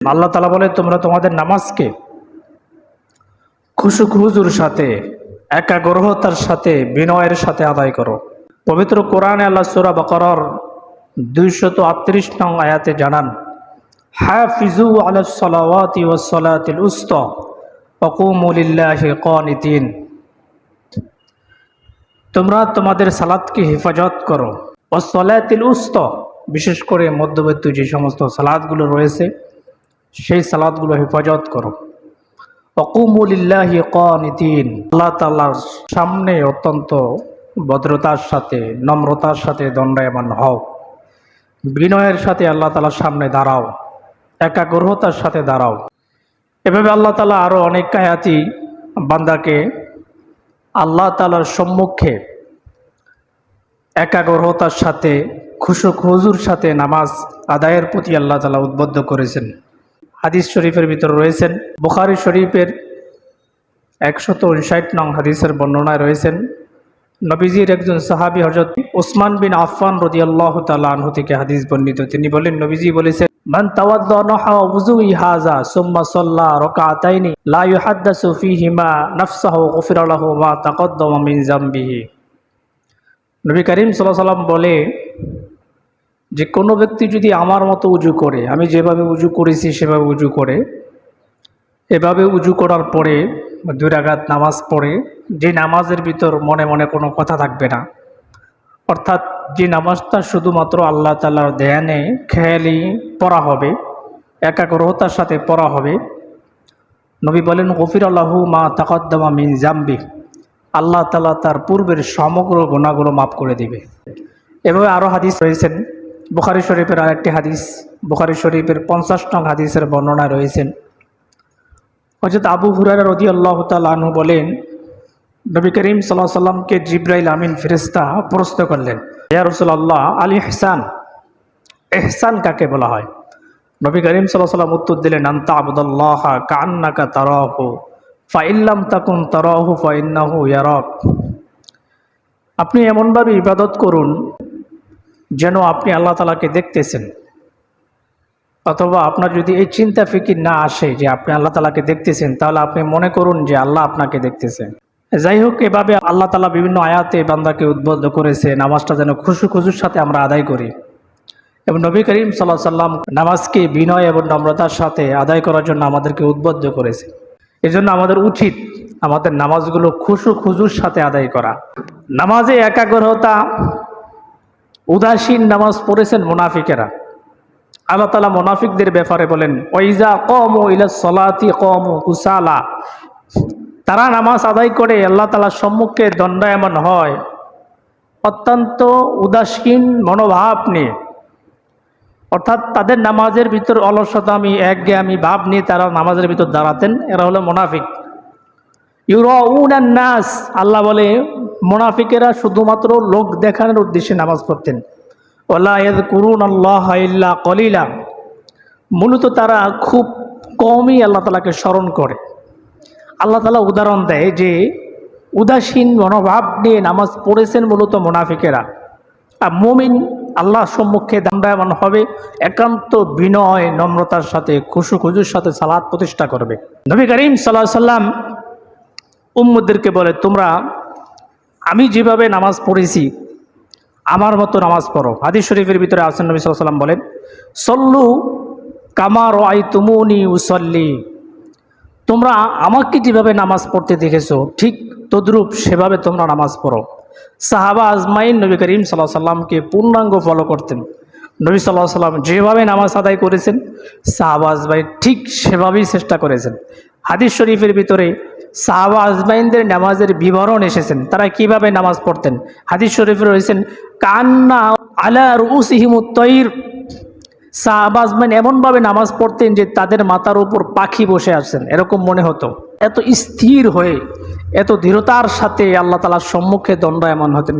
আল্লাহ তালা বলে, তোমরা তোমাদের নামাজকে খুশুক হুজুর সাথে একাগ্রহতার সাথে, বিনয়ের সাথে আদায় করো। পবিত্র কোরআনে আল্লাহ সুরা বকরর দুইশত আটত্রিশ নং আয়াতে জানান, হাফিজু আলা সালাওয়াতি সালাতিল উস্তা, ওয়াকুমু লিল্লাহি কানিতিন তোমরা তোমাদের সালাদকে হেফাজত করো। ও সলাতিল উস্ত, বিশেষ করে মধ্যবর্তী যে সমস্ত সালাদগুলো রয়েছে সেই সালাদগুলো হেফাজত করো। অকুমুলিল্লাহি কনিতিন আল্লাহ তাল্লার সামনে অত্যন্ত ভদ্রতার সাথে, নম্রতার সাথে দণ্ডায়মান হও। বিনয়ের সাথে আল্লাহ তালার সামনে দাঁড়াও। একাগ্রহতার সাথে দাঁড়াও। এভাবে আল্লাহ তালা আরও অনেক কায়াতি বান্দাকে আল্লাহ তালার সম্মুখে একাগ্রহতার সাথে, খুশুক হুজুর সাথে নামাজ আদায়ের প্রতি আল্লাহ তালা উদ্বুদ্ধ করেছেন। হাদিস শরীফের ভিতর রয়েছেন। বুখারি শরীফের একশত উনষাট নং হাদিসের বর্ণনায় রয়েছেন, নবীজির একজন সাহাবী হজরত ওসমান বিন আফান রদি আল্লাহ থেকে হাদিস বর্ণিত। তিনি বলেন, নবীজি বলেছেন, মান নবী করিম সাল্লাল্লাহু বলে যে কোনো ব্যক্তি যদি আমার মতো উজু করে, আমি যেভাবে উজু করেছি সেভাবে উজু করে, এভাবে উজু করার পরে দুই রাগাত নামাজ পড়ে, যে নামাজের ভিতর মনে মনে কোনো কথা থাকবে না। অর্থাৎ যে নামাজটা শুধুমাত্র আল্লাহ তালার ধ্যানে খেয়ালি পড়া হবে একাগ্রহতার সাথে পড়া হবে। নবী বলেন, গফির আল্লাহু মা তাকদ্দমা মিন জাম্বি। আল্লাহ তালা তার পূর্বের সমগ্র গুণাগুলো মাফ করে দিবে। এভাবে আরও হাদিস রয়েছেন বুখারি শরীফের আরেকটি হাদিস, বুখারি শরীফের পঞ্চাশ নং হাদিসের বর্ণনা রয়েছেন। হজরত আবু হুরার রদি আল্লাহ তালু বলেন, নবী করিম সাল্লাহ সাল্লামকে জিব্রাইল আমিন ফেরেস্তা প্রশ্ন করলেন। ইয়া রসুল্লাহ আলী এহসান এহসান কাকে বলা হয়? নবী করিম সাল্লাহ সাল্লাম উত্তর দিলেন, আন্তা আবুদুল্লাহ কান্নাকা তারাহু, ফাইল্লাম তাকুন তারাহু, ফাইন্নাহু ইয়ারক। আপনি এমনভাবে ইবাদত করুন যেন আপনি আল্লাহ তালাকে দেখতেছেন। অথবা আপনার যদি এই চিন্তা ফিকির না আসে যে আপনি আল্লাহ তালাকে দেখতেছেন, তাহলে আপনি মনে করুন যে আল্লাহ আপনাকে দেখতেছেন যাই হোক, এভাবে আল্লাহ তালা বিভিন্ন আয়াতে বান্দাকে উদ্বুদ্ধ করেছে, নামাজটা যেন খুশু খুশুর সাথে আমরা আদায় করি। এবং নবী করিম সাল্লাহ সাল্লাম নামাজকে বিনয় এবং নম্রতার সাথে আদায় করার জন্য আমাদেরকে উদ্বুদ্ধ করেছে। এজন্য আমাদের উচিত আমাদের নামাজগুলো খুশু খুজুর সাথে আদায় করা। নামাজে একাগ্রতা উদাসীন নামাজ পড়েছেন মুনাফিকেরা। আল্লাহ তালা মোনাফিকদের ব্যাপারে বলেন ওইজা কম ইলা সলাতি কম কুসালা। তারা নামাজ আদায় করে আল্লাহ তালার সম্মুখে দণ্ডায়মান হয়। অত্যন্ত উদাসীন মনোভাব নিয়ে। অর্থাৎ তাদের নামাজের ভিতর অলসতা আমি ভাব নিয়ে তারা নামাজের ভিতর দাঁড়াতেন। এরা হলো মোনাফিক। ইউরাউন নাস, আল্লাহ বলে মোনাফিকেরা শুধুমাত্র লোক দেখানোর উদ্দেশ্যে নামাজ পড়তেন। ওলায়দ করুন আল্লাহ ইল্লা কলিলা। মূলত তারা খুব কমই আল্লাহ তালাকে স্মরণ করে। আল্লাহ তালা উদাহরণ দেয় যে, উদাসীন মনোভাব নিয়ে নামাজ পড়েছেন মূলত মোনাফিকেরা। আর মমিন আল্লাহ সম্মুখে দাণ্ডায়মান হবে, একান্ত বিনয়, নম্রতার সাথে, খুশু খুজুর সাথে সালাদ প্রতিষ্ঠা করবে। নবী করিম সাল্লাহ সাল্লাম উম্মুদেরকে বলে, তোমরা আমি যেভাবে নামাজ পড়েছি, আমার মতো নামাজ পড়ো। হাদিস শরীফের ভিতরে আসেন নবী সাল্লাম বলেন, সল্লু কামার আই তুমুনি উসল্লি। তোমরা আমাকে যেভাবে নামাজ পড়তে দেখেছ, ঠিক তদ্রূপ সেভাবে তোমরা নামাজ পড়ো। সাহাবা আজমাইন নবী করিম সাল্লাহ সাল্লামকে পূর্ণাঙ্গ ফলো করতেন। নবী সাল্লাহ সাল্লাম যেভাবে নামাজ আদায় করেছেন, সাহাবা আজমাইন ঠিক সেভাবেই চেষ্টা করেছেন। হাদিস শরীফের ভিতরে সাহাবা আজমাইনদের নামাজের বিবরণ এসেছেন। তারা কীভাবে নামাজ পড়তেন? হাদিস শরীফে রয়েছেন, কান্না আলা রুসিহিমুত্তইর সাহাবা আজমাইন এমনভাবে নামাজ পড়তেন যে তাদের মাথার উপর পাখি বসে আছেন। এরকম মনে হতো। এত স্থির হয়ে, এত দৃঢ়তার সাথে আল্লাহ তালার সম্মুখে এমন হতেন।